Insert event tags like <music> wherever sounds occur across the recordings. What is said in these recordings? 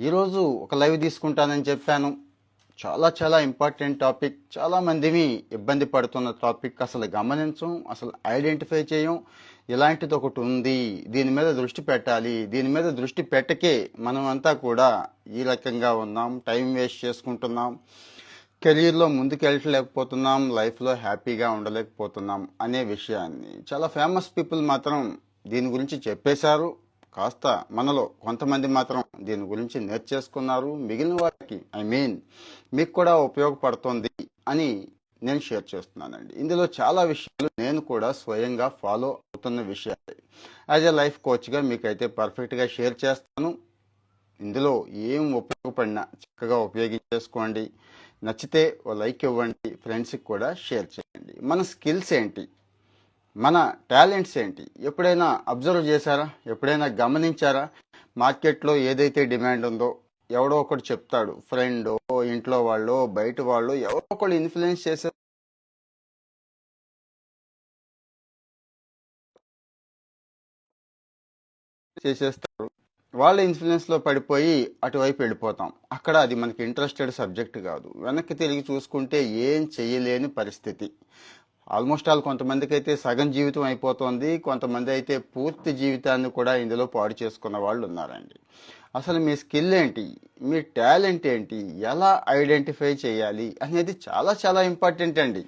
ఈరోజు ఒక లైవ్ తీసుకుంటానని చెప్పాను. చాలా చాలా ఇంపార్టెంట్ టాపిక్. చాలామందిని ఇబ్బంది పడుతున్న టాపిక్. అసలు గమనించం అసలు ఐడెంటిఫై చేయం. ఇలాంటిది ఒకటి ఉంది. దీని మీద దృష్టి పెట్టాలి. దీని మీద దృష్టి పెట్టకే మనం అంతా కూడా ఈ రకంగా ఉన్నాం. టైం వేస్ట్ చేసుకుంటున్నాం. కెరీర్లో ముందుకు వెళ్ళలేకపోతున్నాం లైఫ్లో హ్యాపీగా ఉండలేకపోతున్నాం అనే విషయాన్ని. చాలా ఫేమస్ పీపుల్ మాత్రం దీని గురించి చెప్పేశారు. కాస్త మనలో కొంతమంది మాత్రం దీని గురించి నేర్చేసుకున్నారు. మిగిలిన వారికి ఐ మీన్ మీకు కూడా ఉపయోగపడుతుంది అని నేను షేర్ చేస్తున్నానండి. ఇందులో చాలా విషయాలు నేను కూడా స్వయంగా ఫాలో అవుతున్న విషయాలు. యాజ్ ఎ లైఫ్ కోచ్గా మీకైతే పర్ఫెక్ట్గా షేర్ చేస్తాను. ఇందులో ఏం ఉపయోగపడినా చక్కగా ఉపయోగించేసుకోండి. నచ్చితే ఓ లైక్ ఇవ్వండి. ఫ్రెండ్స్కి కూడా షేర్ చేయండి. మన స్కిల్స్ ఏంటి? మన టాలెంట్స్ ఏంటి? ఎప్పుడైనా అబ్జర్వ్ చేశారా? ఎప్పుడైనా గమనించారా? మార్కెట్లో ఏదైతే డిమాండ్ ఉందో ఎవడో ఒకడు చెప్తాడు ఫ్రెండ్ ఇంట్లో వాళ్ళు బయట వాళ్ళు ఎవరో ఒకళ్ళు ఇన్ఫ్లుయెన్స్ చేసే చేసేస్తారు. వాళ్ళ ఇన్ఫ్లుయెన్స్లో పడిపోయి అటువైపు వెళ్ళిపోతాం. అక్కడ అది మనకి ఇంట్రెస్టెడ్ సబ్జెక్ట్ కాదు. వెనక్కి తిరిగి చూసుకుంటే ఏం చేయలేని పరిస్థితి. ఆల్మోస్ట్ ఆల్ కొంతమందికి అయితే సగం జీవితం అయిపోతుంది కొంతమంది అయితే పూర్తి జీవితాన్ని కూడా ఇందులో పాడు చేసుకున్న వాళ్ళు ఉన్నారండి. అసలు మీ స్కిల్ ఏంటి? మీ టాలెంట్ ఏంటి? ఎలా ఐడెంటిఫై చేయాలి అనేది చాలా చాలా ఇంపార్టెంట్ అండి.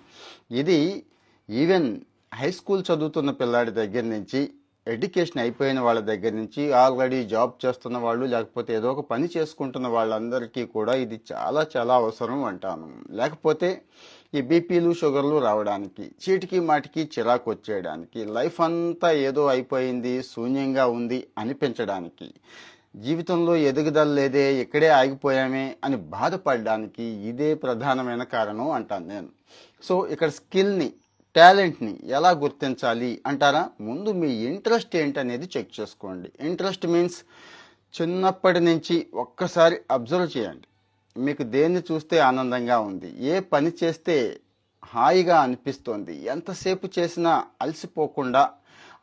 ఇది ఈవెన్ హై స్కూల్ చదువుతున్న పిల్లాడి దగ్గర నుంచి ఎడ్యుకేషన్ అయిపోయిన వాళ్ళ దగ్గర నుంచి ఆల్రెడీ జాబ్ చేస్తున్న వాళ్ళు లేకపోతే ఏదో ఒక పని చేసుకుంటున్న వాళ్ళందరికీ కూడా ఇది చాలా చాలా అవసరం అంటాను. లేకపోతే ఈ బీపీలు షుగర్లు రావడానికి చీటికి మాటికి చిరాకు వచ్చేయడానికి లైఫ్ అంతా ఏదో అయిపోయింది శూన్యంగా ఉంది అనిపించడానికి జీవితంలో ఎదుగుదల లేదే ఇక్కడే ఆగిపోయామే అని బాధపడడానికి ఇదే ప్రధానమైన కారణం అంటాను నేను. సో ఇక్కడ స్కిల్ని టాలెంట్ని ఎలా గుర్తించాలి అంటారా? ముందు మీ ఇంట్రెస్ట్ ఏంటనేది చెక్ చేసుకోండి. ఇంట్రెస్ట్ మీన్స్ చిన్నప్పటి నుంచి ఒక్కసారి అబ్జర్వ్ చేయండి. మీకు దేన్ని చూస్తే ఆనందంగా ఉంది? ఏ పని చేస్తే హాయిగా అనిపిస్తోంది? ఎంతసేపు చేసినా అలసిపోకుండా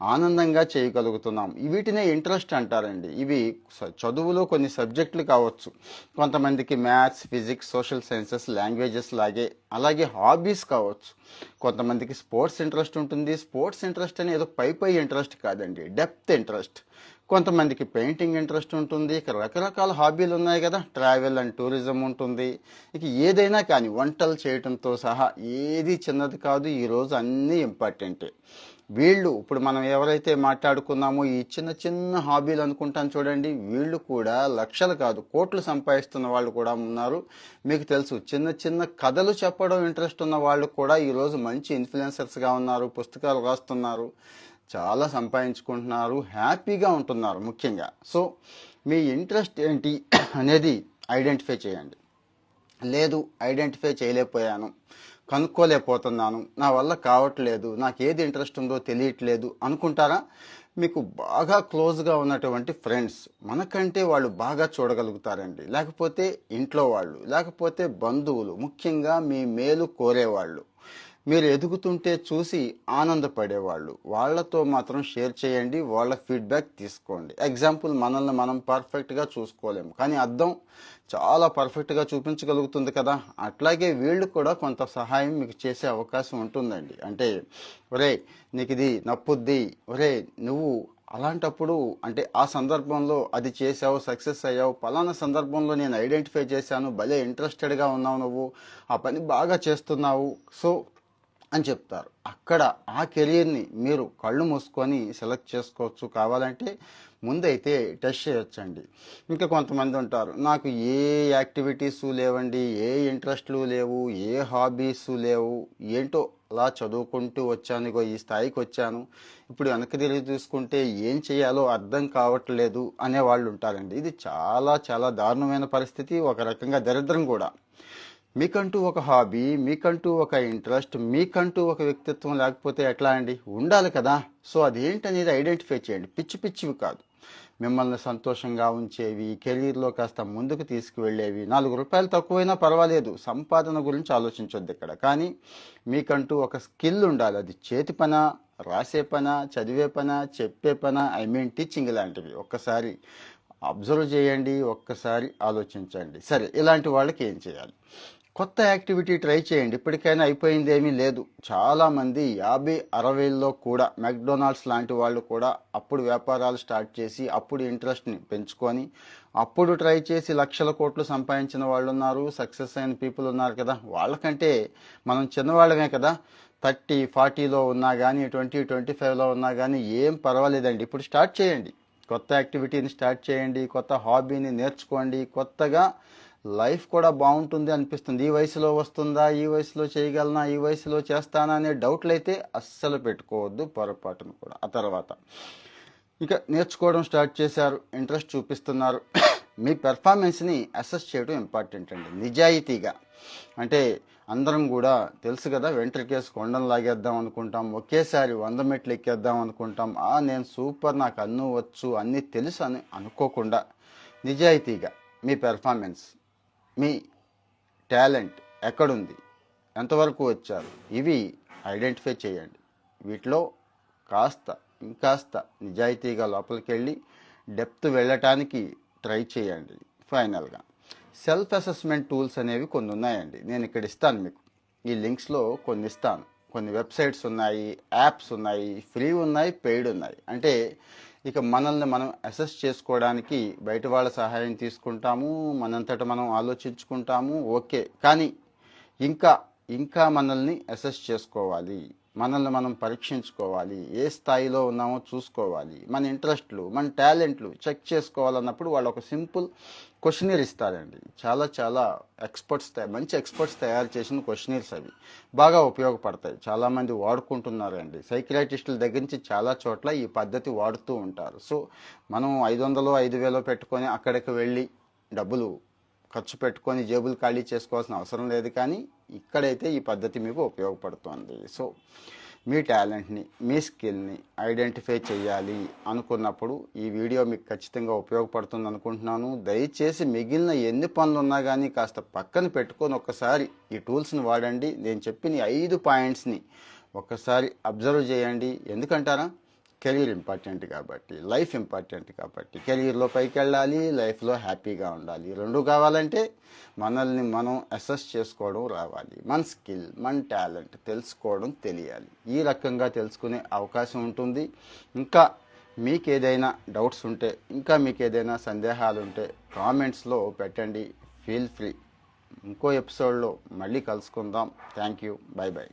ఆనందంగా చేయగలుగుతున్నాం. వీటినే ఇంట్రెస్ట్ అంటారండి. ఇవి చదువులో కొన్ని సబ్జెక్టులు కావచ్చు. కొంతమందికి maths physics social sciences languages లాగే అలాగే హాబీస్ కావచ్చు. కొంతమందికి స్పోర్ట్స్ ఇంట్రెస్ట్ ఉంటుంది. స్పోర్ట్స్ ఇంట్రెస్ట్ అనేది ఏదో పై పై ఇంట్రెస్ట్ కాదండి. Depth interest. కొంతమందికి పెయింటింగ్ ఇంట్రెస్ట్ ఉంటుంది. ఇక రకరకాల హాబీలు ఉన్నాయి కదా. ట్రావెల్ అండ్ టూరిజం ఉంటుంది. ఇక ఏదైనా కానీ వంటలు చేయటంతో సహా ఏది చిన్నది కాదు. ఈరోజు అన్నీ ఇంపార్టెంటే. వీళ్ళు ఇప్పుడు మనం ఎవరైతే మాట్లాడుకున్నామో ఈ చిన్న చిన్న హాబీలు అనుకుంటాను చూడండి వీళ్ళు కూడా లక్షలు కాదు కోట్లు సంపాదిస్తున్న వాళ్ళు కూడా ఉన్నారు. మీకు తెలుసు చిన్న చిన్న కథలు చెప్పడం ఇంట్రెస్ట్ ఉన్న వాళ్ళు కూడా ఈరోజు మంచి ఇన్ఫ్లుయెన్సర్స్గా ఉన్నారు పుస్తకాలు రాస్తున్నారు చాలా సంపాదించుకుంటున్నారు హ్యాపీగా ఉంటున్నారు ముఖ్యంగా. సో మీ ఇంట్రెస్ట్ ఏంటి అనేది ఐడెంటిఫై చేయండి. లేదు ఐడెంటిఫై చేయలేకపోయాను. కనుక్కోలేకపోతున్నాను. నా వల్ల కావట్లేదు. నాకు ఏది ఇంట్రెస్ట్ ఉందో తెలియట్లేదు అనుకుంటారా? మీకు బాగా క్లోజ్గా ఉన్నటువంటి ఫ్రెండ్స్ మనకంటే వాళ్ళు బాగా చూడగలుగుతారండి. లేకపోతే ఇంట్లో వాళ్ళు లేకపోతే బంధువులు ముఖ్యంగా మీ మేలు కోరేవాళ్ళు. మీరు ఎదుగుతుంటే చూసి ఆనందపడేవాళ్ళు. వాళ్ళతో మాత్రం షేర్ చేయండి వాళ్ళ ఫీడ్బ్యాక్ తీసుకోండి. ఎగ్జాంపుల్ మనల్ని మనం పర్ఫెక్ట్గా చూసుకోలేము. కానీ అర్థం చాలా పర్ఫెక్ట్గా చూపించగలుగుతుంది కదా. అట్లాగే వీళ్ళు కూడా కొంత సహాయం మీకు చేసే అవకాశం ఉంటుందండి. అంటే ఒరే నీకు ఇది నప్పుద్ది. ఒరే నువ్వు అలాంటప్పుడు అంటే ఆ సందర్భంలో అది చేసావు సక్సెస్ అయ్యావు. పలానా సందర్భంలో నేను ఐడెంటిఫై చేశాను. భలే ఇంట్రెస్టెడ్గా ఉన్నావు నువ్వు. ఆ పని బాగా చేస్తున్నావు. సో అని చెప్తారు. అక్కడ ఆ కెరియర్ని మీరు కళ్ళు మూసుకొని సెలెక్ట్ చేసుకోవచ్చు. కావాలంటే ముందైతే టెస్ట్ చేయొచ్చండి. ఇంకా కొంతమంది ఉంటారు నాకు ఏ యాక్టివిటీస్ లేవండి ఏ ఇంట్రెస్ట్లు లేవు ఏ హాబీస్ లేవు ఏంటో అలా చదువుకుంటూ వచ్చాను ఇగో ఈ స్థాయికి వచ్చాను. ఇప్పుడు వెనక్కి తిరిగి చూసుకుంటే ఏం చేయాలో అర్థం కావట్లేదు అనే వాళ్ళు ఉంటారండి. ఇది చాలా చాలా దారుణమైన పరిస్థితి. ఒక రకంగా దరిద్రం కూడా. మీకంటూ ఒక హాబీ మీకంటూ ఒక ఇంట్రెస్ట్ మీకంటూ ఒక వ్యక్తిత్వం లేకపోతే ఎట్లా అండి? ఉండాలి కదా. సో అదేంటనేది ఐడెంటిఫై చేయండి. పిచ్చి పిచ్చివి కాదు. మిమ్మల్ని సంతోషంగా ఉంచేవి కెరీర్లో కాస్త ముందుకు తీసుకువెళ్ళేవి. నాలుగు రూపాయలు తక్కువైనా పర్వాలేదు. సంపాదన గురించి ఆలోచించొద్దు ఇక్కడ. కానీ మీకంటూ ఒక స్కిల్ ఉండాలి. అది చేతి పన రాసే పన చదివే పన చెప్పే పన ఐ మీన్ టీచింగ్ లాంటివి. ఒక్కసారి అబ్జర్వ్ చేయండి. ఒక్కసారి ఆలోచించండి. సరే ఇలాంటి వాళ్ళకి ఏం చేయాలి? కొత్త యాక్టివిటీ ట్రై చేయండి. ఇప్పటికైనా అయిపోయింది ఏమీ లేదు. చాలామంది యాభై అరవైల్లో కూడా మెక్డొనాల్డ్స్ లాంటి వాళ్ళు కూడా అప్పుడు వ్యాపారాలు స్టార్ట్ చేసి అప్పుడు ఇంట్రెస్ట్ని పెంచుకొని అప్పుడు ట్రై చేసి లక్షల కోట్లు సంపాదించిన వాళ్ళు ఉన్నారు సక్సెస్ అయిన పీపుల్ ఉన్నారు కదా. వాళ్ళకంటే మనం చిన్నవాళ్ళమే కదా. థర్టీ ఫార్టీలో ఉన్నా కానీ ట్వంటీ ట్వంటీ ఫైవ్లో ఉన్నా కానీ ఏం పర్వాలేదండి. ఇప్పుడు స్టార్ట్ చేయండి. కొత్త యాక్టివిటీని స్టార్ట్ చేయండి. కొత్త హాబీని నేర్చుకోండి. కొత్తగా లైఫ్ కూడా బాగుంటుంది అనిపిస్తుంది. ఈ వయసులో వస్తుందా ఈ వయసులో చేయగలనా ఈ వయసులో చేస్తానా అనే డౌట్లు అయితే అస్సలు పెట్టుకోవద్దు పొరపాటును కూడా. ఆ తర్వాత ఇక నేర్చుకోవడం స్టార్ట్ చేశారు. ఇంట్రెస్ట్ చూపిస్తున్నారు. <coughs> మీ పెర్ఫార్మెన్స్ని అసెస్ చేయడం ఇంపార్టెంట్ అండి. నిజాయితీగా. అంటే అందరం కూడా తెలుసు కదా వెంట్రికేసి కొండను లాగేద్దాం అనుకుంటాం ఒకేసారి వంద మెట్లు ఎక్కేద్దాం అనుకుంటాం. ఆ నేను సూపర్ నాకు అన్ను వచ్చు అన్నీ తెలుసు అని అనుకోకుండా. నిజాయితీగా మీ పెర్ఫార్మెన్స్. మీ టాలెంట్ ఎక్కడుంది? ఎంతవరకు వచ్చారు? ఇవి ఐడెంటిఫై చేయండి. వీటిలో కాస్త ఇంకాస్త నిజాయితీగా లోపలికి వెళ్ళి డెప్త్ వెళ్ళటానికి ట్రై చేయండి. ఫైనల్గా సెల్ఫ్ అసెస్మెంట్ టూల్స్ అనేవి కొన్ని ఉన్నాయండి. నేను ఇక్కడ ఇస్తాను మీకు. ఈ లింక్స్లో కొన్ని ఇస్తాను. కొన్ని వెబ్సైట్స్ ఉన్నాయి యాప్స్ ఉన్నాయి ఫ్రీ ఉన్నాయి పెయిడ్ ఉన్నాయి. అంటే ఇక మనల్ని మనం అసెస్ చేసుకోవడానికి బయట వాళ్ళ సహాయం తీసుకుంటాము మనంతట మనం ఆలోచించుకుంటాము ఓకే. కానీ ఇంకా ఇంకా మనల్ని అసెస్ చేసుకోవాలి. మనల్ని మనం పరీక్షించుకోవాలి. ఏ స్థాయిలో ఉన్నామో చూసుకోవాలి. మన ఇంట్రెస్ట్లు మన టాలెంట్లు చెక్ చేసుకోవాలన్నప్పుడు వాళ్ళు ఒక సింపుల్ క్వశ్చనీర్ ఇస్తారండి. చాలా చాలా ఎక్స్పర్ట్స్ మంచి ఎక్స్పర్ట్స్ తయారు చేసిన క్వశ్చనీర్స్ అవి. బాగా ఉపయోగపడతాయి. చాలామంది వాడుకుంటున్నారండి. సైకియాటిస్టుల దగ్గర నుంచి చాలా చోట్ల ఈ పద్ధతి వాడుతూ ఉంటారు. సో మనం ఐదు వందలు ఐదు వేలో పెట్టుకొని అక్కడికి వెళ్ళి డబ్బులు ఖర్చు పెట్టుకొని జేబులు ఖాళీ చేసుకోవాల్సిన అవసరం లేదు కానీ ఇక్కడైతే ఈ పద్ధతి మీకు ఉపయోగపడుతుంది. సో మీ టాలెంట్ని మీ స్కిల్ని ఐడెంటిఫై చేయాలి అనుకున్నప్పుడు ఈ వీడియో మీకు ఖచ్చితంగా ఉపయోగపడుతుంది అనుకుంటున్నాను. దయచేసి మిగిలిన ఎన్ని పనులు ఉన్నా కానీ కాస్త పక్కన పెట్టుకొని ఒక్కసారి ఈ టూల్స్ని వాడండి. నేను చెప్పిన ఐదు పాయింట్స్ని ఒక్కసారి అబ్జర్వ్ చేయండి. ఎందుకంటారా? కెరీర్ ఇంపార్టెంట్ కాబట్టి లైఫ్ ఇంపార్టెంట్ కాబట్టి కెరీర్లో పైకి వెళ్ళాలి లైఫ్లో హ్యాపీగా ఉండాలి. రెండు కావాలంటే మనల్ని మనం అసెస్ చేసుకోవడం రావాలి. మన స్కిల్ మన టాలెంట్ తెలుసుకోవడం తెలియాలి. ఈ రకంగా తెలుసుకునే అవకాశం ఉంటుంది. ఇంకా మీకు ఏదైనా డౌట్స్ ఉంటే ఇంకా మీకు ఏదైనా సందేహాలు ఉంటే కామెంట్స్లో పెట్టండి. Feel free. ఇంకో ఎపిసోడ్లో మళ్ళీ కలుసుకుందాం. Thank you. Bye bye.